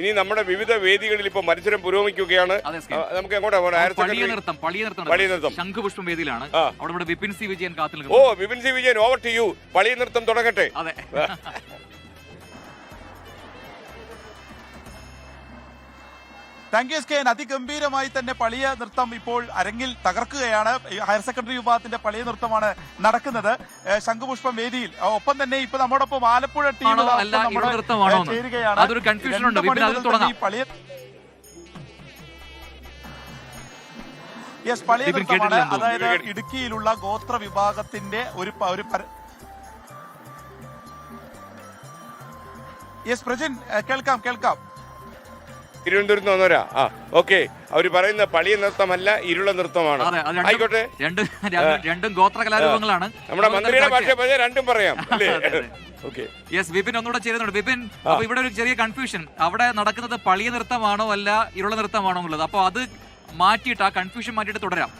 ഇനി നമ്മുടെ വിവിധ വേദികളിൽ ഇപ്പോൾ മത്സരം പുരോഗമിക്കുകയാണ്. നമുക്ക് എങ്ങോട്ടാ സെക്കൻഡറി നൃത്തം. ശംഖുപുഷ്പം വേദിയിലാണ്. അവിടെ വിപിൻ സി വിജയൻ കാത്തു ഓ Vipin C Vijayan over to you പളിയ നൃത്തം തുടങ്ങട്ടെ. അതെ. Thank you S K N അതിഗംഭീരമായി തന്നെ പളിയ നൃത്തം ഇപ്പോൾ അരങ്ങിൽ തകർക്കുകയാണ്. ഹയർ സെക്കൻഡറി വിഭാഗത്തിന്റെ പളിയ നൃത്തമാണ് നടക്കുന്നത്. ശംഖുപുഷ്പം വേദിയിൽ. ഒപ്പം തന്നെ ഇപ്പൊ നമ്മോടൊപ്പം ആലപ്പുഴ ടീം? ചേരുകയാണ്. പളിയ യെസ് പളിയ നൃത്തമാണ്. അതായത് ഇടുക്കിയിലുള്ള ഗോത്ര വിഭാഗത്തിന്റെ ഒരു ഒരു യെസ് പ്രജിൻ കേൾക്കാം കേൾക്കാം. തിരുവനന്തപുരത്ത് നിന്ന് വന്നവരാ? ആ ഓക്കെ. അവർ പറയുന്ന പളിയ നൃത്തമല്ല ഇരുള നൃത്തമാണ്. ആയിക്കോട്ടെ. രണ്ടും രണ്ടും ഗോത്ര കലാരൂപങ്ങളാണ്. നമ്മുടെ മന്ത്രിയുടെ ഭാഷ പറഞ്ഞാൽ രണ്ടും പറയാം അല്ലേ. യെസ് വിപിൻ ഒന്നുകൂടെ ചേരുന്നുണ്ട്. വിപിൻ അപ്പൊ ഇവിടെ ഒരു ചെറിയ കൺഫ്യൂഷൻ അവിടെ നടക്കുന്നത് പളിയ നൃത്തമാണോ അല്ല ഇരുള നൃത്തമാണോ എന്നുള്ളത്? അപ്പൊ അത് മാറ്റിയിട്ട് ആ കൺഫ്യൂഷൻ മാറ്റിയിട്ട് തുടരാം.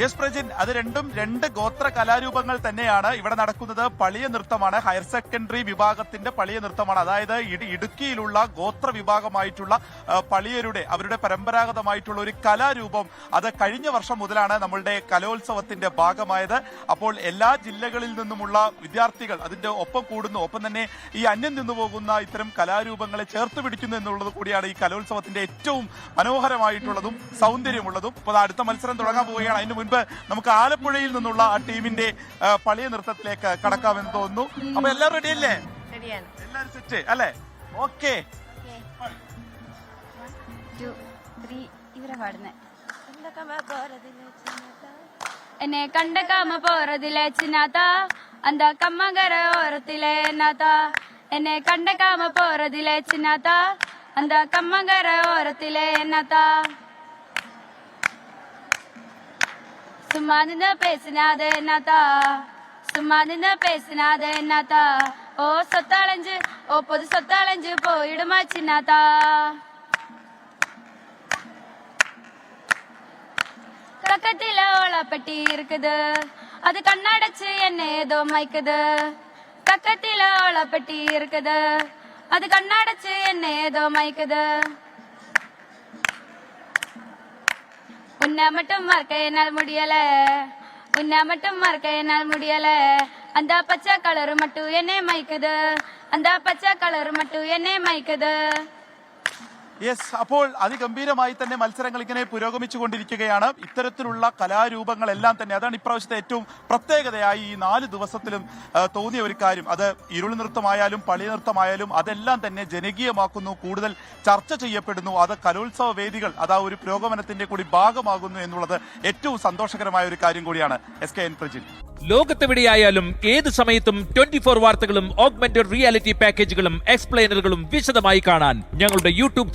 യെസ് പ്രജിൻ. അത് രണ്ടും രണ്ട് ഗോത്ര കലാരൂപങ്ങൾ തന്നെയാണ് ഇവിടെ നടക്കുന്നത്. പളിയ നൃത്തമാണ്. ഹയർ സെക്കൻഡറി വിഭാഗത്തിന്റെ പളിയ നൃത്തമാണ്. അതായത് ഇടുക്കിയിലുള്ള ഗോത്ര വിഭാഗമായിട്ടുള്ള പളിയരുടെ അവരുടെ പരമ്പരാഗതമായിട്ടുള്ള ഒരു കലാരൂപം. അത് കഴിഞ്ഞ വർഷം മുതലാണ് നമ്മളുടെ കലോത്സവത്തിന്റെ ഭാഗമായത്. അപ്പോൾ എല്ലാ ജില്ലകളിൽ നിന്നുമുള്ള വിദ്യാർത്ഥികൾ അതിന്റെ ഒപ്പം കൂടുന്നു. ഒപ്പം തന്നെ ഈ അന്യം നിന്നു പോകുന്ന ഇത്തരം കലാരൂപങ്ങളെ ചേർത്ത് പിടിക്കുന്നു എന്നുള്ളത് കൂടിയാണ് ഈ കലോത്സവത്തിന്റെ ഏറ്റവും മനോഹരമായിട്ടുള്ളതും സൗന്ദര്യമുള്ളതും. അപ്പോൾ അടുത്ത മത്സരം തുടങ്ങാൻ പോവുകയാണ്. അതിന് മുൻപ് നമുക്ക് ആലപ്പുഴയിൽ നിന്നുള്ള ആ ടീമിന്റെ പളിയ നൃത്തത്തിലേക്ക് കടക്കാമെന്ന് തോന്നുന്നു. അപ്പൊ എല്ലാവരും റെഡി അല്ലേ? എല്ലാരും സെറ്റ് അല്ലേ? ഓക്കെ എന്നെ കണ്ട കാമ പോറതിലെ ചിന്നാത്ത അന്ത കമ്മകര ഓരത്തിലെ നാത്ത എന്നെ കണ്ട കാമ പോറതിലെ ചിന്നാത്ത അന്ത കമ്മകര ഓരത്തിലെ നാത്ത சும்மா நின்று பேசினாத என்னத்தா? சும்மா நின்று பேசினாத என்னத்தா? ஓ சொத்தாளஞ்சு ஓ பொது சொத்தாளஞ்சு போயிடுமா சின்னதா பக்கத்தில ஓலப்பட்டி இருக்குது. அது கண்ணடைச்சு என்ன ஏதோ மயக்குது. பக்கத்தில ஓலப்பட்டி இருக்குது. அது கண்ணடைச்சு என்ன ஏதோ மயக்குது. உன்னை மட்டும் மறக்க என்னால் முடியல. உன்னை மட்டும் மறக்க என்னால் முடியல. அந்த பச்சை கலர் மட்டும் என்னே மயக்குது. அந்த பச்சை கலர் மட்டும் என்னே மயக்குது. യെസ് അപ്പോൾ അതിഗംഭീരമായി തന്നെ മത്സരങ്ങൾ ഇങ്ങനെ പുരോഗമിച്ചുകൊണ്ടിരിക്കുകയാണ്. ഇത്തരത്തിലുള്ള കലാരൂപങ്ങളെല്ലാം തന്നെ അതാണ് ഇപ്രാവശ്യത്തെ ഏറ്റവും പ്രത്യേകതയായി ഈ നാല് ദിവസത്തിലും തോന്നിയ ഒരു കാര്യം. അത് ഇരുൾ നൃത്തമായാലും പളി നൃത്തമായാലും അതെല്ലാം തന്നെ ജനകീയമാക്കുന്നു കൂടുതൽ ചർച്ച ചെയ്യപ്പെടുന്നു. അത് കലോത്സവ വേദികൾ അത് ആ ഒരു പുരോഗമനത്തിന്റെ കൂടി ഭാഗമാകുന്നു എന്നുള്ളത് ഏറ്റവും സന്തോഷകരമായ ഒരു കാര്യം കൂടിയാണ്. S K N Prajin. ലോകത്തെവിടെയായാലും ഏത് സമയത്തും ട്വന്റി ഫോർ വാർത്തകളും ഓഗ്മെന്റഡ് റിയാലിറ്റി പാക്കേജുകളും എക്സ്പ്ലെയിനറുകളും വിശദമായി കാണാൻ ഞങ്ങളുടെ യൂട്യൂബ്